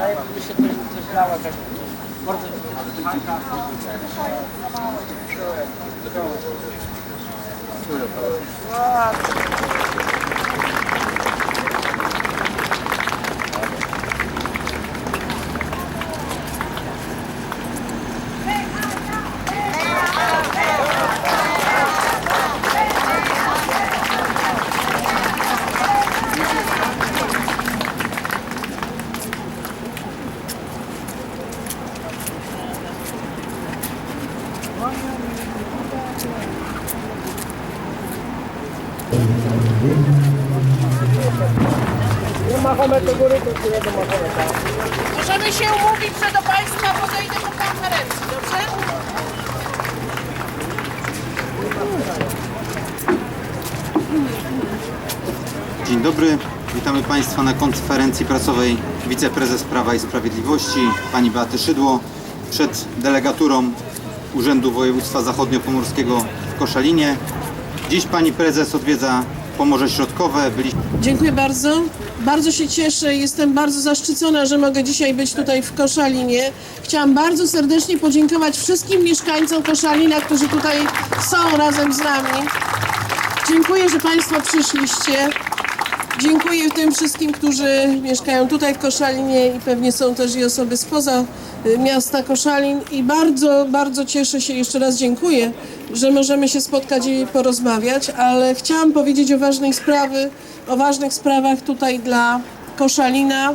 A jakby się coś, coś dało, tak bardzo Mahomet do góry, to tyle do Mahometa. Możemy się umówić, że do Państwa podejdę po konferencji, dobrze? Dzień dobry, witamy Państwa na konferencji prasowej wiceprezes Prawa i Sprawiedliwości pani Beaty Szydło przed delegaturą Urzędu Województwa Zachodniopomorskiego w Koszalinie. Dziś pani prezes odwiedza Pomorze Środkowe. Byli... Dziękuję bardzo. Bardzo się cieszę. Jestem bardzo zaszczycona, że mogę dzisiaj być tutaj w Koszalinie. Chciałam bardzo serdecznie podziękować wszystkim mieszkańcom Koszalina, którzy tutaj są razem z nami. Dziękuję, że Państwo przyszliście. Dziękuję tym wszystkim, którzy mieszkają tutaj w Koszalinie i pewnie są też i osoby spoza y, miasta Koszalin. I bardzo, bardzo cieszę się, jeszcze raz dziękuję, że możemy się spotkać i porozmawiać, ale chciałam powiedzieć o ważnej sprawy, o ważnych sprawach tutaj dla Koszalina,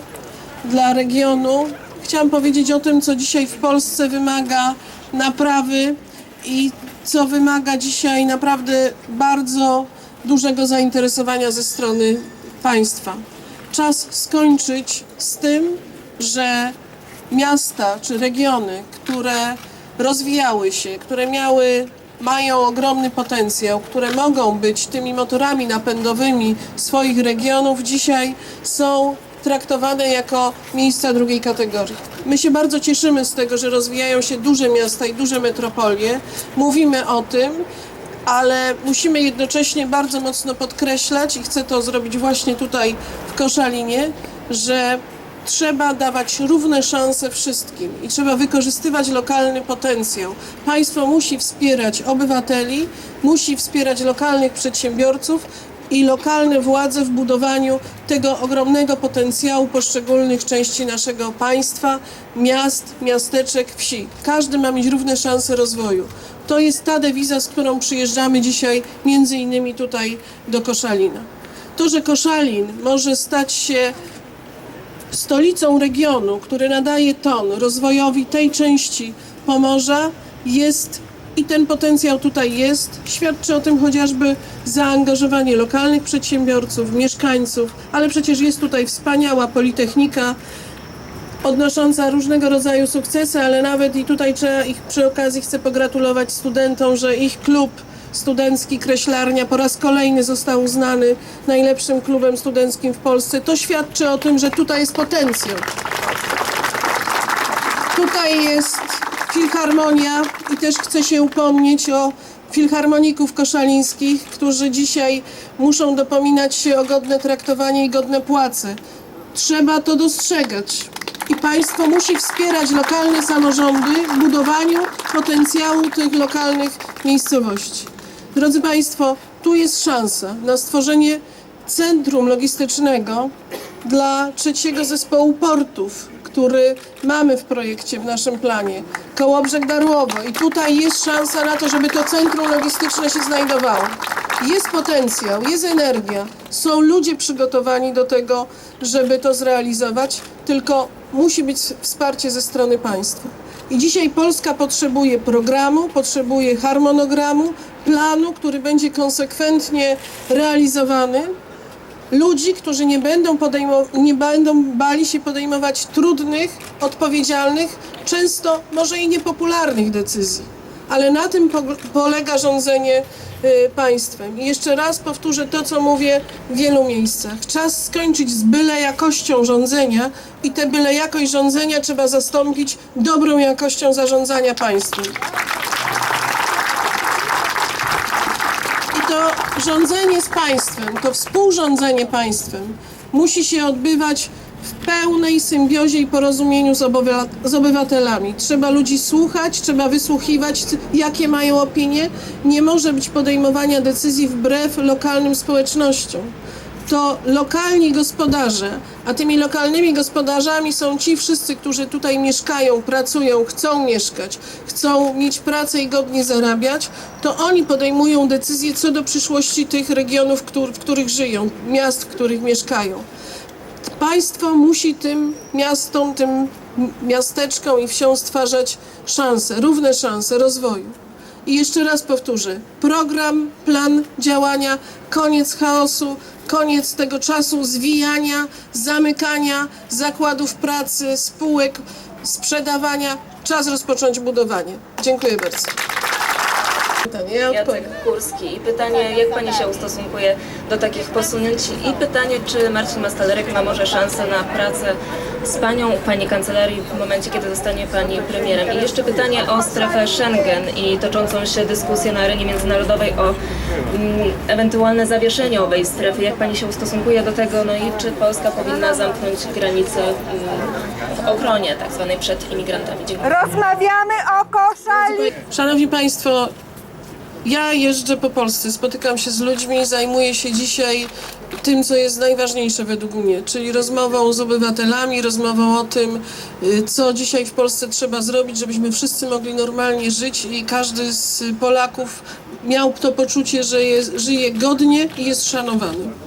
dla regionu. Chciałam powiedzieć o tym, co dzisiaj w Polsce wymaga naprawy i co wymaga dzisiaj naprawdę bardzo dużego zainteresowania ze strony państwa. Czas skończyć z tym, że miasta czy regiony, które rozwijały się, które miały, mają ogromny potencjał, które mogą być tymi motorami napędowymi swoich regionów, dzisiaj są traktowane jako miejsca drugiej kategorii. My się bardzo cieszymy z tego, że rozwijają się duże miasta i duże metropolie. Mówimy o tym, ale musimy jednocześnie bardzo mocno podkreślać i chcę to zrobić właśnie tutaj w Koszalinie, że trzeba dawać równe szanse wszystkim i trzeba wykorzystywać lokalny potencjał. Państwo musi wspierać obywateli, musi wspierać lokalnych przedsiębiorców i lokalne władze w budowaniu tego ogromnego potencjału poszczególnych części naszego państwa, miast, miasteczek, wsi. Każdy ma mieć równe szanse rozwoju. To jest ta dewiza, z którą przyjeżdżamy dzisiaj między innymi tutaj do Koszalina. To, że Koszalin może stać się stolicą regionu, który nadaje ton rozwojowi tej części Pomorza, jest i ten potencjał tutaj jest. Świadczy o tym chociażby zaangażowanie lokalnych przedsiębiorców, mieszkańców, ale przecież jest tutaj wspaniała Politechnika, odnosząca różnego rodzaju sukcesy, ale nawet i tutaj trzeba ich przy okazji chcę pogratulować studentom, że ich klub studencki Kreślarnia po raz kolejny został uznany najlepszym klubem studenckim w Polsce. To świadczy o tym, że tutaj jest potencjał. Tutaj jest filharmonia i też chcę się upomnieć o filharmoników koszalińskich, którzy dzisiaj muszą dopominać się o godne traktowanie i godne płace. Trzeba to dostrzegać. I państwo musi wspierać lokalne samorządy w budowaniu potencjału tych lokalnych miejscowości. Drodzy Państwo, tu jest szansa na stworzenie centrum logistycznego dla trzeciego zespołu portów, który mamy w projekcie, w naszym planie. Kołobrzeg Darłowo. I tutaj jest szansa na to, żeby to centrum logistyczne się znajdowało. Jest potencjał, jest energia, są ludzie przygotowani do tego, żeby to zrealizować, tylko musi być wsparcie ze strony państwa. I dzisiaj Polska potrzebuje programu, potrzebuje harmonogramu, planu, który będzie konsekwentnie realizowany, ludzi, którzy nie będą, nie będą bali się podejmować trudnych, odpowiedzialnych, często może i niepopularnych decyzji. Ale na tym po- polega rządzenie y, państwem. I jeszcze raz powtórzę to, co mówię w wielu miejscach. Czas skończyć z byle jakością rządzenia i tę byle jakość rządzenia trzeba zastąpić dobrą jakością zarządzania państwem. I to rządzenie z państwem, to współrządzenie państwem musi się odbywać w pełnej symbiozie i porozumieniu z, z obywatelami. Trzeba ludzi słuchać, trzeba wysłuchiwać, jakie mają opinie. Nie może być podejmowania decyzji wbrew lokalnym społecznościom. To lokalni gospodarze, a tymi lokalnymi gospodarzami są ci wszyscy, którzy tutaj mieszkają, pracują, chcą mieszkać, chcą mieć pracę i godnie zarabiać, to oni podejmują decyzje co do przyszłości tych regionów, w których żyją, miast, w których mieszkają. Państwo musi tym miastom, tym miasteczkom i wsiom stwarzać szanse, równe szanse rozwoju. I jeszcze raz powtórzę, program, plan działania, koniec chaosu, koniec tego czasu zwijania, zamykania zakładów pracy, spółek, sprzedawania. Czas rozpocząć budowanie. Dziękuję bardzo. Pytanie, ja. Jacek Kurski. I pytanie, jak Pani się ustosunkuje do takich posunięć? I pytanie, czy Marcin Mastalerek ma może szansę na pracę z Panią w Pani kancelarii w momencie, kiedy zostanie Pani premierem? I jeszcze pytanie o strefę Schengen i toczącą się dyskusję na arenie międzynarodowej o mm, ewentualne zawieszenie owej strefy. Jak Pani się ustosunkuje do tego? No i czy Polska powinna zamknąć granice mm, w ochronie tak zwanej przed imigrantami? Dziękuję. Rozmawiamy o koszali. Szanowni Państwo, ja jeżdżę po Polsce, spotykam się z ludźmi, zajmuję się dzisiaj tym, co jest najważniejsze według mnie, czyli rozmową z obywatelami, rozmową o tym, y, co dzisiaj w Polsce trzeba zrobić, żebyśmy wszyscy mogli normalnie żyć i każdy z Polaków miał to poczucie, że jest, żyje godnie i jest szanowany.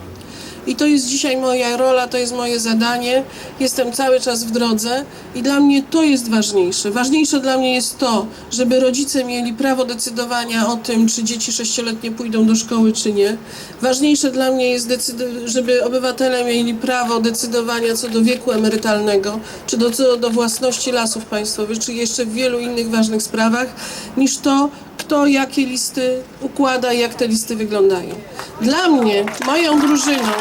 I to jest dzisiaj moja rola, to jest moje zadanie. Jestem cały czas w drodze i dla mnie to jest ważniejsze. Ważniejsze dla mnie jest to, żeby rodzice mieli prawo decydowania o tym, czy dzieci sześcioletnie pójdą do szkoły, czy nie. Ważniejsze dla mnie jest, żeby obywatele mieli prawo decydowania co do wieku emerytalnego, czy do, co do własności lasów państwowych, czy jeszcze w wielu innych ważnych sprawach, niż to, kto jakie listy układa i jak te listy wyglądają. Dla mnie, moją drużyną,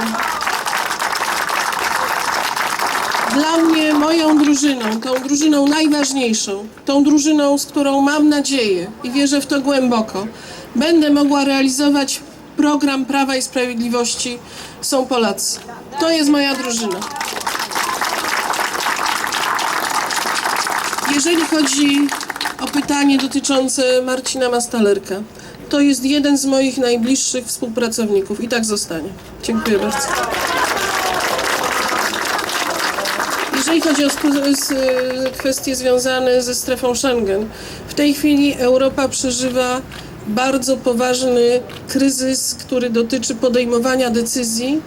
dla mnie, moją drużyną, tą drużyną najważniejszą, tą drużyną, z którą mam nadzieję i wierzę w to głęboko, będę mogła realizować program Prawa i Sprawiedliwości są Polacy. To jest moja drużyna. Jeżeli chodzi o pytanie dotyczące Marcina Mastalerka, to jest jeden z moich najbliższych współpracowników i tak zostanie. Dziękuję bardzo. Jeżeli chodzi o kwestie związane ze strefą Schengen, w tej chwili Europa przeżywa bardzo poważny kryzys, który dotyczy podejmowania decyzji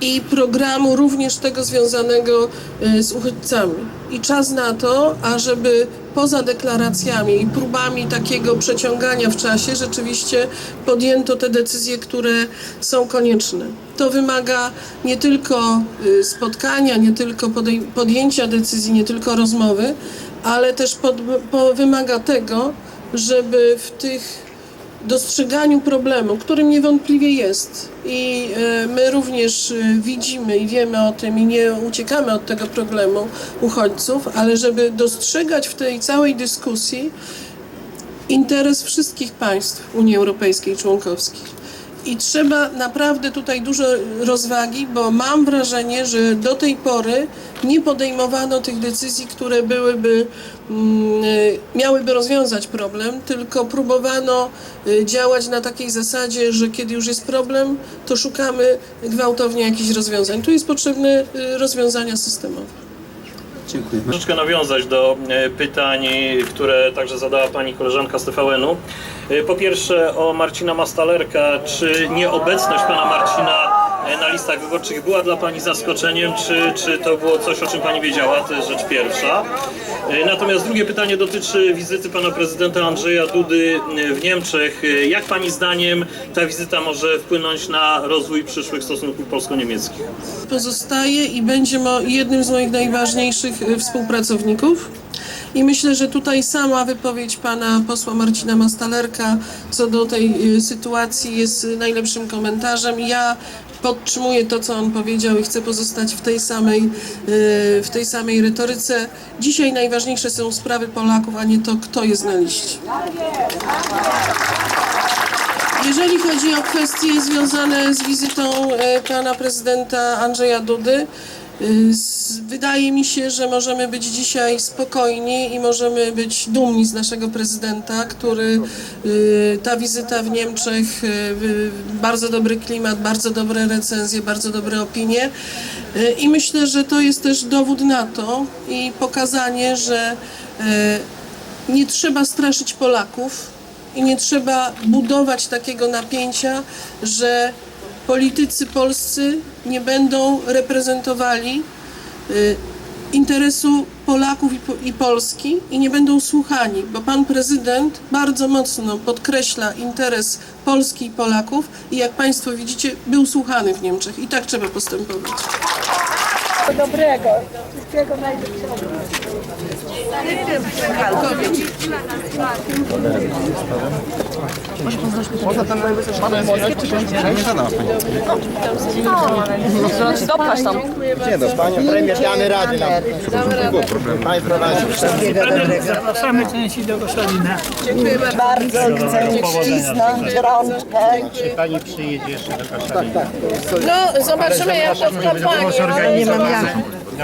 i programu również tego związanego y, z uchodźcami. I czas na to, ażeby poza deklaracjami i próbami takiego przeciągania w czasie rzeczywiście podjęto te decyzje, które są konieczne. To wymaga nie tylko y, spotkania, nie tylko podjęcia decyzji, nie tylko rozmowy, ale też pod, po, wymaga tego, żeby w tych dostrzeganiu problemu, którym niewątpliwie jest. I e, my również e, widzimy i wiemy o tym i nie uciekamy od tego problemu uchodźców, ale żeby dostrzegać w tej całej dyskusji interes wszystkich państw Unii Europejskiej członkowskich. I trzeba naprawdę tutaj dużo rozwagi, bo mam wrażenie, że do tej pory nie podejmowano tych decyzji, które byłyby, mm, y, miałyby rozwiązać problem, tylko próbowano y, działać na takiej zasadzie, że kiedy już jest problem, to szukamy gwałtownie jakichś rozwiązań. Tu jest potrzebne y, rozwiązania systemowe. Dziękuję. Troszeczkę nawiązać do e, pytań, które także zadała pani koleżanka z TVN-u. E, Po pierwsze o Marcina Mastalerka. Czy nieobecność pana Marcina e, na listach wyborczych była dla pani zaskoczeniem, czy, czy to było coś, o czym pani wiedziała? To jest rzecz pierwsza. E, Natomiast drugie pytanie dotyczy wizyty pana prezydenta Andrzeja Dudy e, w Niemczech. E, Jak pani zdaniem ta wizyta może wpłynąć na rozwój przyszłych stosunków polsko-niemieckich? pozostaje i będzie jednym z moich najważniejszych y, współpracowników. I myślę, że tutaj sama wypowiedź pana posła Marcina Mastalerka co do tej sytuacji jest najlepszym komentarzem. Ja podtrzymuję to, co on powiedział i chcę pozostać w tej samej, y, w tej samej retoryce. Dzisiaj najważniejsze są sprawy Polaków, a nie to, kto jest na liście. Jeżeli chodzi o kwestie związane z wizytą e, pana prezydenta Andrzeja Dudy, Wydaje mi się, że możemy być dzisiaj spokojni i możemy być dumni z naszego prezydenta, który y, ta wizyta w Niemczech, y, y, bardzo dobry klimat, bardzo dobre recenzje, bardzo dobre opinie. I myślę, że to jest też dowód na to i pokazanie, że nie trzeba straszyć Polaków i nie trzeba budować takiego napięcia, że politycy polscy nie będą reprezentowali y, interesu Polaków i, po- i Polski i nie będą słuchani, bo pan prezydent bardzo mocno podkreśla interes Polski i Polaków i jak państwo widzicie, był słuchany w Niemczech i tak trzeba postępować. Dobrego, wszystkiego najlepszego. Panią premier damy rady nam. Pani prowadzi. Zapraszamy części do Koszalina. Bardzo chcę ścisnąć rączkę. Pani przyjedzie jeszcze do Koszalina. No, zobaczymy jak to w kampanii.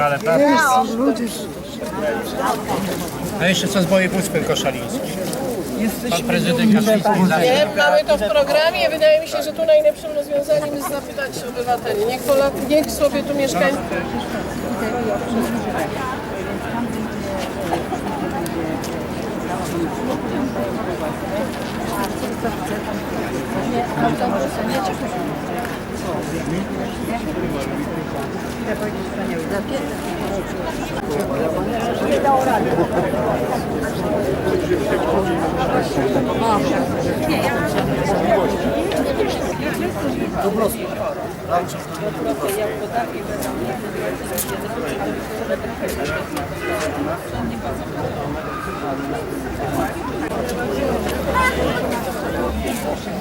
Ale prawda. Jezu, ludzie. A jeszcze co z mojej Wyspy Koszalińskiej? Pan prezydent Kaczyński Nie, mamy to w programie. Wydaje mi się, że tu najlepszym rozwiązaniem jest zapytać obywateli. Niech, Polak, niech sobie tu mieszkają. Nie, nie. Nie dało rady. Dobrosław.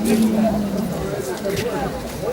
Thank you.